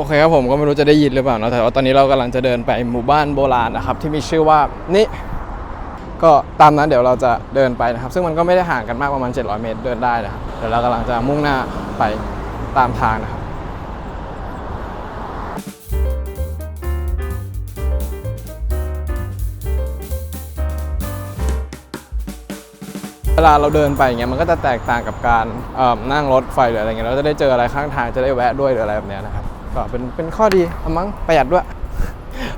โอเคครับผมก็ไม่รู้จะได้ยินหรือเปล่านะแต่ว่าตอนนี้เรากำลังจะเดินไปหมู่บ้านโบราณนะครับ ที่มีชื่อว่านี่ก็ตามนั้นเดี๋ยวเราจะเดินไปนะครับ ซึ่งมันก็ไม่ได้ห่างกันมากประมาณ 700 เมตรเดินได้นะครับเดี๋ยวเรากำลังจะมุ่งหน้าไปตามทางนะครับเวลาเราเดินไปอย่างเงี้ยมันก็จะแตกต่างกับการนั่งรถไฟหรืออะไรเงี้ยเราจะได้เจออะไรข้างทางจะได้แวะด้วยหรืออะไรแบบเนี้ยนะครับ ก็เป็นเป็นข้อดีเอามั้งประหยัดด้วย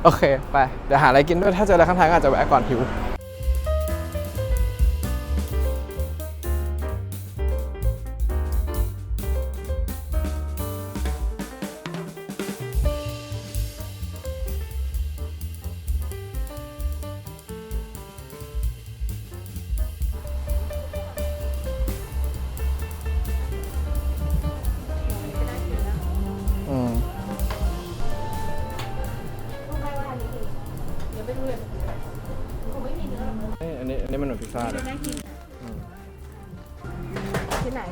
โอเค ไป เดี๋ยวหาอะไรกินด้วย ถ้าเจออะไรข้างทางก็อาจจะแวะก่อนหิว พิซซ่าเลยที่ไหน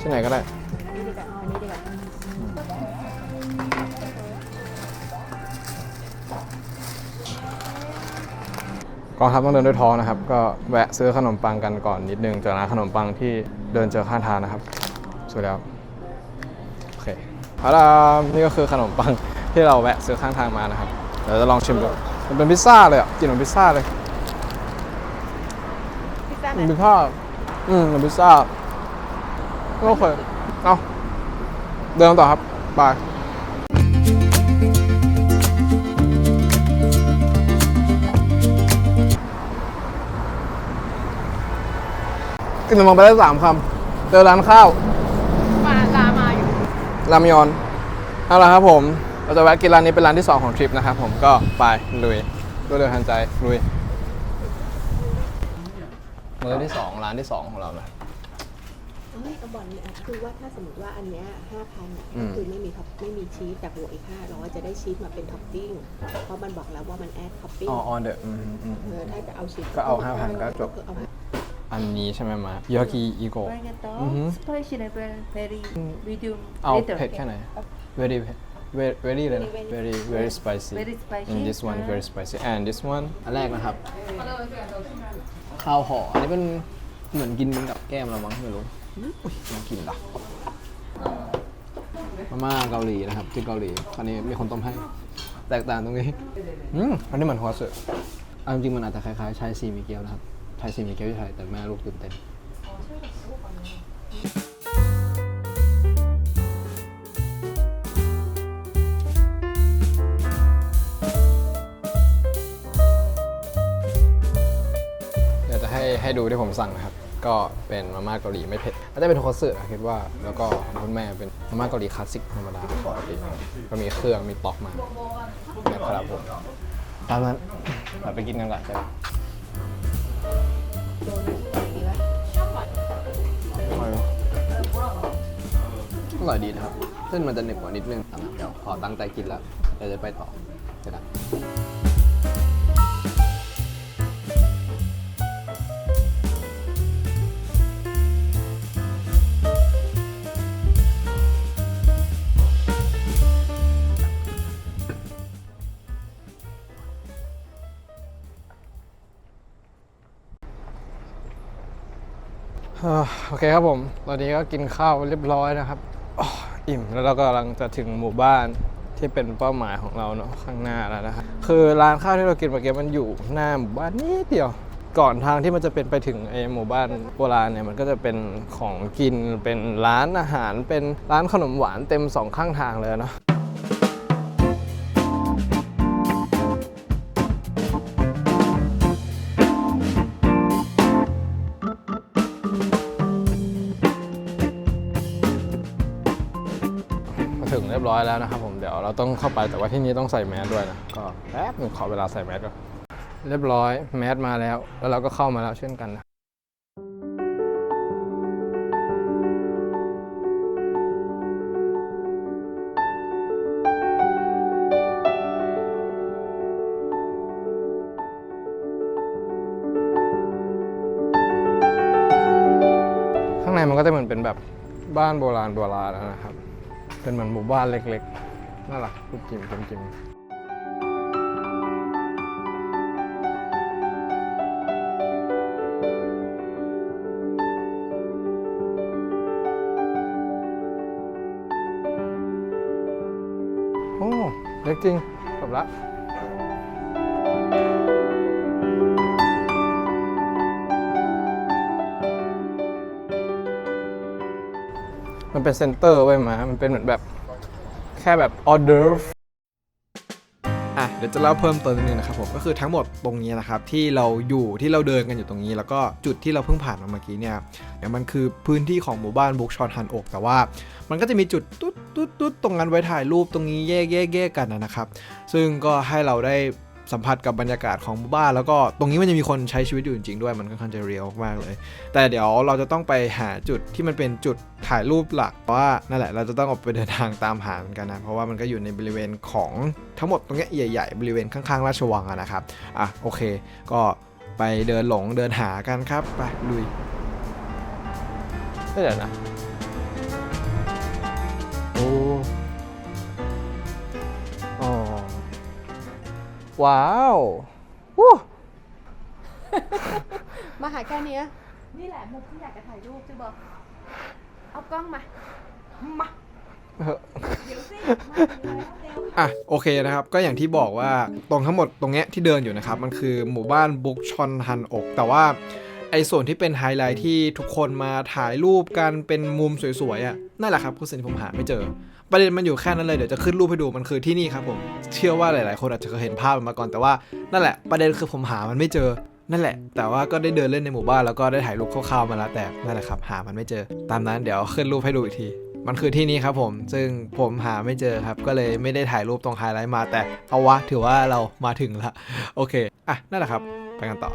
ที่ไหนก็ได้ อันนี้ดีกว่าอันนี้ดีกว่ากองทัพต้องเดินด้วยท้องนะครับ ก็แวะซื้อขนมปังกันก่อนนิดนึงจากร้านขนมปังที่เดินเจอข้างทางนะครับ สวยแล้ว โอเคเอาล่ะนี่ก็คือขนมปังที่เราแวะซื้อข้างทางมานะครับ เดี๋ยวจะลองชิมดู มันเป็นพิซซ่าเลยอะกลินเหมือนพิซซ่าเลย ไหเหนมือนพิซซ่าอืมเหมือนพิซซ่าโอเคเอาเดินต่อครับบายกินขนมปังไปได้สามคำเจอร้านข้าวมาลามาอยู่รามยอนเอาละครับผม เราจะแวะกินร้านนี้เป็นร้านที่2ของทริปนะครับผมก็ไปลุยรวดเร็วทันใจลุย มื้อที่2ร้านที่2ของเรานะไม่กระบอกเนี่ยคือว่าถ้าสมมติว่าอันเนี้ยห้าพันอืม คือไม่มีท็อปไม่มีชีสแต่บวกอีกห้าร้อยจะได้ชีสมาเป็นท็อปปิ้งเพราะมันบอกแล้วว่ามันแอดท็อปปิ้งอ๋อ on the อืมอืมเออืมอถ้าจะเอาชีสก็เอา5,000ก็จบเอาห้าอันนี้ใช่ไหมมาเยากิอีโก Arigato. Mhm. Spicy level very medium เอา little. เผ็ดแค่ไหน very very very เลยนะ very very spicy Very spicy. and this one อ่า very spicy and this one อันแรกนะครับ ข้าวห่ออันนี้เป็นเหมือนกินกับแก้มเรามั้งไม่รู้อุ้ยน่ากินละมาม่าเกาหลีนะครับที่เกาหลีคราวนี้มีคนต้มให้ แตกต่างตรงนี้อืมอันนี้เหมือนหัวเสือเอาจริงๆมันอาจจะคล้ายๆชายซีมิเกลนะครับชายซีมิเกลที่ไทยแต่แม่ลูกตื่นเต้น ให้ให้ดูที่ผมสั่งนะครับ ก็เป็นมาม่าเกาหลีไม่เผ็ดอาจจะเป็นโคสึนะคิดว่า แล้วก็ของคุณแม่เป็นมาม่าเกาหลีคลาสสิกธรรมดาปกติก็มีเครื่องมีต๊อกมานะครับผมตามนั้นเราไปกินกันก่อนใช่ไหมอร่อยดีนะครับเส้นมันจะเหน็บกว่านิดนึงนะครับเดี๋ยวขอตั้งใจกินแล้วเดี๋ยวจะไปต่อ โอเคครับผม ตอนนี้ก็กินข้าวเรียบร้อยนะครับออิ่มแล้วเราก็กำลังจะถึงหมู่บ้านที่เป็นเป้าหมายของเราเนาะข้างหน้าแล้วนะครับคือร้านข้าวที่เรากินเมื่อกี้มันอยู่หน้าหมู่บ้านนิดเดียว ก่อนทางที่มันจะเป็นไปถึงไอ้หมู่บ้านโบราณเนี่ยมันก็จะเป็นของกินเป็นร้านอาหารเป็นร้านขนมหวานเต็มสองข้างทางเลยเนาะ ยบร้อยแล้วนะครับผมเดี๋ยวเราต้องเข้าไปแต่ว่าที่นี้ต้องใส่แมสด้วยนะก็แป๊บนึงขอเวลาใส่แมสก่อนเรียบร้อยแมสมาแล้ว แล้วเราก็เข้ามาแล้วเช่นกันนะข้างในมันก็จะเหมือนเป็นแบบบ้านโบราณโบราณนะครับ เป็นเหมือนหมู่บ้านเล็กๆ น่ารักกุมกิมกุมกิมโอ้ เล็กจริงจบละ มันเป็นเซนเตอร์ไว้มา มันเป็นเหมือนแบบแค่แบบออเดอร์อะเดี๋ยวจะเล่าเพิ่มเติมนิดนึงนะครับผมก็คือทั้งหมดตรงนี้นะครับที่เราอยู่ที่เราเดินกันอยู่ตรงนี้ แล้วก็จุดที่เราเพิ่งผ่านมาเมื่อกี้เนี่ยเดี๋ยวมันคือพื้นที่ของหมู่บ้านบุกชอนฮันอกแต่ว่า มันก็จะมีจุดตุ๊ดตุ๊ดตุ๊ดตรงนั้นไว้ถ่ายรูปตรงนี้แยกแยกแยกกันนะครับ ซึ่งก็ให้เราได้ สัมผัสกับบรรยากาศของหมู่บ้าน แล้วก็ตรงนี้มันจะมีคนใช้ชีวิตอยู่จริงๆด้วยมันค่อนข้างจะเรียลมากๆเลย แต่เดี๋ยวเราจะต้องไปหาจุดที่มันเป็นจุดถ่ายรูปหลักเพราะว่านั่นแหละเราจะต้องออกไปเดินทางตามหาเหมือนกันนะเพราะว่ามันก็อยู่ในบริเวณของทั้งหมดตรงนี้ใหญ่ๆ บริเวณข้างๆราชวังอะนะครับอะโอเค ก็ไปเดินหลงเดินหากันครับไปลุยเดี๋ยวนะ ว้าววู้มาหาแค่เนี้ยนี่แหละมุกที่อยากจะถ่ายรูปจูบอก เอากล้องมา มาอะโอเคนะครับก็อย่างที่บอกว่าตรงทั้งหมดตรงเนี้ยที่เดินอยู่นะครับ มันคือหมู่บ้านบุกชอนฮันอก แต่ว่าไอ้ส่วนที่เป็นไฮไลท์ที่ทุกคนมาถ่ายรูปกันเป็นมุมสวยๆอะนั่นแหละครับคือสิ่งที่ผมหาไม่เจอ ประเด็นมันอยู่แค่นั้นเลยเดี๋ยวจะขึ้นรูปให้ดูมันคือที่นี่ครับผมเชื่อว่าหลาย ๆ คนอาจจะเคยเห็นภาพมันมาก่อนแต่ว่านั่นแหละประเด็นคือผมหามันไม่เจอนั่นแหละ แต่ว่าก็ได้เดินเล่นในหมู่บ้านแล้วก็ได้ถ่ายรูปคร่าวๆมาแล้วแต่นั่นแหละครับ หามันไม่เจอ ตามนั้นเดี๋ยวขึ้นรูปให้ดูอีกที มันคือที่นี่ครับผม ซึ่งผมหาไม่เจอครับ ก็เลยไม่ได้ถ่ายรูปตรงไฮไลท์มาแต่เอาวะถือว่าเรามาถึงละ โอเค อะ นั่นแหละครับ ไปกันต่อ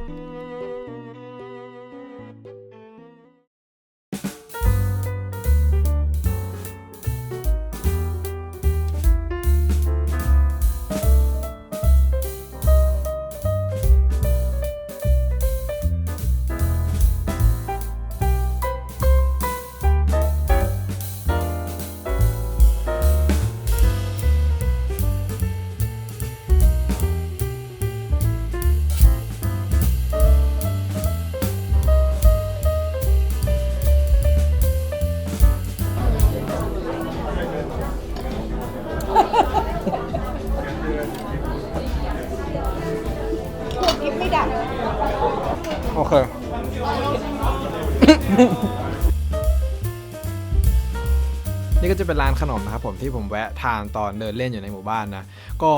นี่ก็จะเป็นร้านขนมนะครับผมที่ผมแวะทานตอนเดินเล่นอยู่ในหมู่บ้านนะ ก็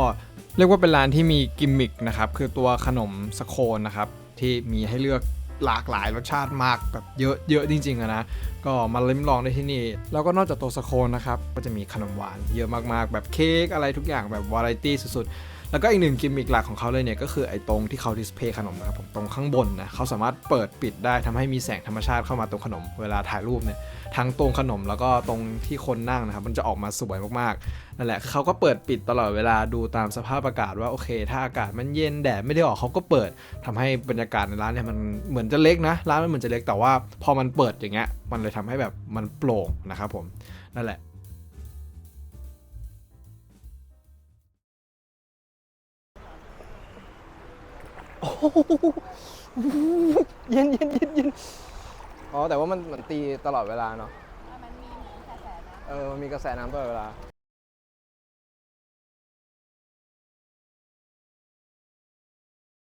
เรียกว่าเป็นร้านที่มีกิมมิคนะครับคือตัวขนมสโคนนะครับที่มีให้เลือกหลากหลายรสชาติมากแบบเยอะเยอะจริงๆนะก็มาลิ้มลองได้ที่นี่ แล้วก็นอกจากตัวสโคนนะครับ ก็จะมีขนมหวานเยอะมากๆ แบบเค้กอะไรทุกอย่างแบบวาไรตี้สุดๆ แล้วก็อีกหนึ่งกิมมิคหลักของเขาเลยเนี่ย ก็คือไอ้ตรงที่เขาดิสเพย์ขนมนะครับผมตรงข้างบนนะเขาสามารถเปิดปิดได้ทำให้มีแสงธรรมชาติเข้ามาตรงขนม เวลาถ่ายรูปเนี่ยทั้งตรงขนมแล้วก็ตรงที่คนนั่งนะครับมันจะออกมาสวยมากๆนั่นแหละเขาก็เปิดปิดตลอดเวลาดูตามสภาพอากาศว่าโอเค ถ้าอากาศมันเย็นแดดไม่ได้ออกเขาก็เปิดทำให้บรรยากาศในร้านเนี่ยมันเหมือนจะเล็กนะร้านมันเหมือนจะเล็กแต่ว่าพอมันเปิดอย่างเงี้ยมันเลยทำให้แบบมันโปร่งนะครับผมนั่นแหละเย็นเย็นเย็นเย็นอ๋อแต่ว่ามันมันตีตลอดเวลาเนาะมันมีกระแสนะเออมันมีกระแสน้ำตลอดเวลา